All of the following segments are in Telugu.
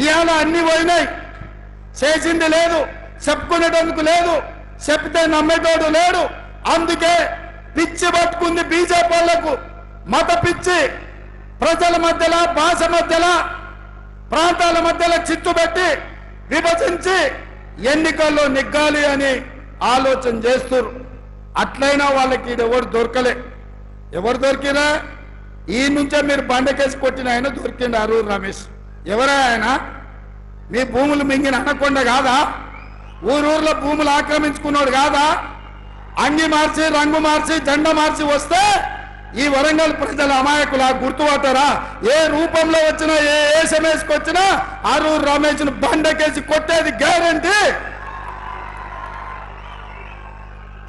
ఇవాళ అన్ని పోయినాయి. చేసింది లేదు చెప్పుకునేటందుకు లేదు చెప్తే నమ్మేటోడు లేడు. అందుకే పిచ్చి పట్టుకుంది బీజేపీ వాళ్ళకు మత పిచ్చి ప్రజల మధ్యలో భాష మధ్యలో ప్రాంతాల మధ్యలో చిత్తు పెట్టి విభజించి ఎన్నికల్లో నెగ్గాలి అని ఆలోచన చేస్తున్నారు అట్లయినా వాళ్ళకి ఇది ఎవరు దొరకలే. ఎవరు దొరికినా ఈ నుంచే మీరు బండకేసి కొట్టిన ఆయన దొరికిండు అరూరు రమేష్. ఎవరా ఆయన? మీ భూములు మింగిన అనకొండ కాదా? ఊరూర్లో భూములు ఆక్రమించుకున్నాడు కాదా? అంగి మార్చి రంగు మార్చి జెండ మార్చి వస్తే ఈ వరంగల్ ప్రజల అమాయకుల గుర్తుపట్టారా ఏ రూపంలో వచ్చినా ఏ ఏసమేసుకు వచ్చినా అరూరు రమేష్ను బండకేసి కొట్టేది గ్యారంటీ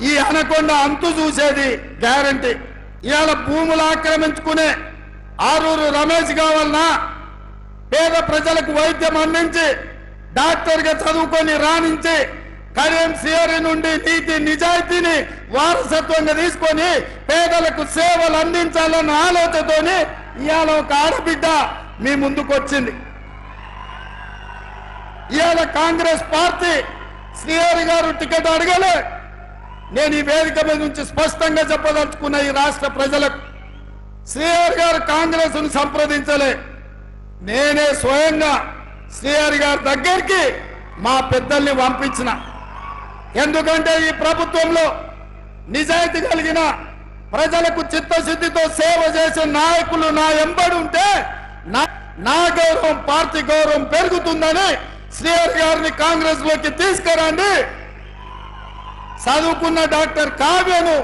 ఈ అనకొండ అంతు చూసేది గ్యారంటీ ఇవాళ భూములు ఆక్రమించుకునే ఆరూరు రమేష్ కావాలన్నా పేద ప్రజలకు వైద్యం అందించి డాక్టర్గా చదువుకొని రాణించి కరీం సియరి నుండి నీతి నిజాయితీని వారసత్వంగా తీసుకొని పేదలకు సేవలు అందించాలన్న ఆలోచనతోని ఇవాళ ఒక ఆడబిడ్డ మీ ముందుకు వచ్చింది ఇవాళ కాంగ్రెస్ పార్టీ శ్రీహరి గారు టికెట్ అడగలే. నేను ఈ వేదిక మీద నుంచి స్పష్టంగా చెప్పదలుచుకున్న ఈ రాష్ట్ర ప్రజలకు శ్రీహరి గారు కాంగ్రెస్ను సంప్రదించలే. నేనే స్వయంగా శ్రీహరి గారి దగ్గరికి మా పెద్దల్ని పంపించిన. ఎందుకంటే ఈ ప్రభుత్వంలో నిజాయితీ కలిగిన ప్రజలకు చిత్తశుద్ధితో సేవ చేసే నాయకులు నా ఎంబడి ఉంటే నా నా గౌరవం పార్టీ గౌరవం పెరుగుతుందని శ్రీహరి గారిని కాంగ్రెస్లోకి తీసుకురండి. చదువుకున్న డాక్టర్ కావ్యను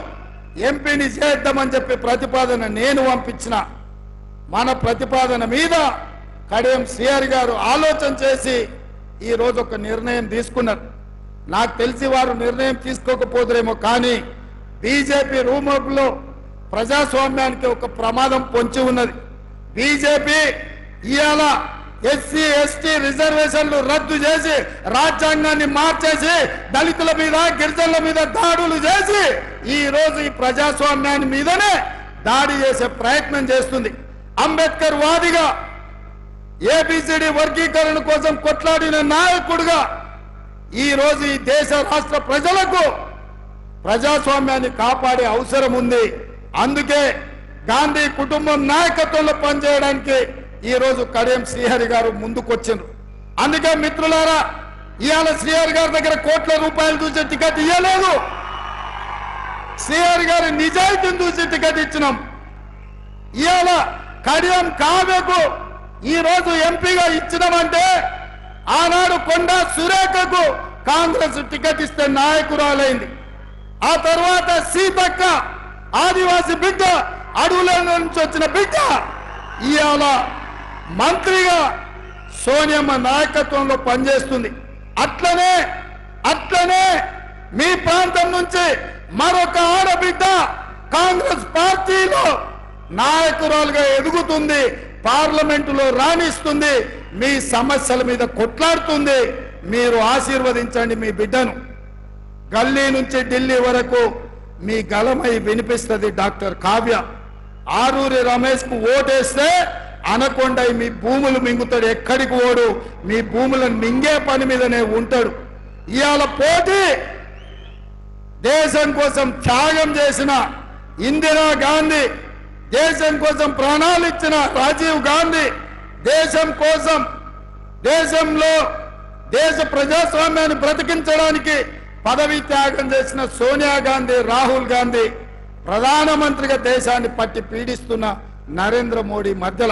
ఎంపీని చేద్దామని చెప్పి ప్రతిపాదన నేను పంపించిన. మన ప్రతిపాదన మీద కడియం సిఆర్ గారు ఆలోచన చేసి ఈ రోజు ఒక నిర్ణయం తీసుకున్నారు. నాకు తెలిసి వారు నిర్ణయం తీసుకోకపోదురేమో కానీ బీజేపీ రూమర్లో ప్రజాస్వామ్యానికి ఒక ప్రమాదం పొంచి ఉన్నది. బీజేపీ ఇవాళ ఎస్సీ ఎస్టీ రిజర్వేషన్లు రద్దు చేసి రాజ్యాంగాన్ని మార్చేసి దళితుల మీద గిరిజనుల మీద దాడులు చేసి ఈ రోజు ఈ ప్రజాస్వామ్యాన్ని మీదనే దాడి చేసే ప్రయత్నం చేస్తుంది. అంబేద్కర్ వాదిగా ఏబిసిడి వర్గీకరణ కోసం కొట్లాడిన నాయకుడుగా ఈ రోజు ఈ దేశ రాష్ట్ర ప్రజలకు ప్రజాస్వామ్యాన్ని కాపాడే అవసరం ఉంది. అందుకే గాంధీ కుటుంబం నాయకత్వంలో పనిచేయడానికి ఈ రోజు కడియం శ్రీహరి గారు ముందుకొచ్చిండ్రు. అందుకే మిత్రులారా ఇవాళ శ్రీహరి గారి దగ్గర కోట్ల రూపాయలు చూసే టికెట్ ఇవ్వలేదు శ్రీహరి గారి నిజాయితీని చూసి టికెట్ ఇచ్చినాం. ఇవాళ కడియం కావ్యకు ఈ రోజు ఎంపీగా ఇచ్చినామంటే ఆనాడు కొండా సురేఖకు కాంగ్రెస్ టికెట్ ఇస్తే నాయకురాలైంది. ఆ తర్వాత సీతక్క ఆదివాసి బిడ్డ అడవుల నుంచి వచ్చిన బిడ్డ ఇవాళ మంత్రిగా సోనియమ్మ నాయకత్వంలో పనిచేస్తుంది. అట్లనే అట్లనే మీ ప్రాంతం నుంచి మరొక ఆడబిడ్డ కాంగ్రెస్ పార్టీలో నాయకురాలుగా ఎదుగుతుంది పార్లమెంటులో రాణిస్తుంది మీ సమస్యల మీద కొట్లాడుతుంది. మీరు ఆశీర్వదించండి మీ బిడ్డను. గల్లీ నుంచి ఢిల్లీ వరకు మీ గలమై వినిపిస్తుంది డాక్టర్ కావ్య. ఆరూరి రమేష్కు ఓటేస్తే అనకొండ మీ భూములు మింగుతాడు. ఎక్కడికి ఓడు మీ భూములను మింగే పని మీదనే ఉంటాడు. ఇవాళ పోటీ దేశం కోసం త్యాగం చేసిన ఇందిరా గాంధీ దేశం కోసం ప్రాణాలు ఇచ్చిన రాజీవ్ గాంధీ దేశం కోసం దేశంలో దేశ ప్రజాస్వామ్యాన్ని బ్రతికించడానికి పదవి త్యాగం చేసిన సోనియా గాంధీ రాహుల్ గాంధీ ప్రధానమంత్రిగా దేశాన్ని పట్టి పీడిస్తున్న నరేంద్ర మోడీ మధ్యలో.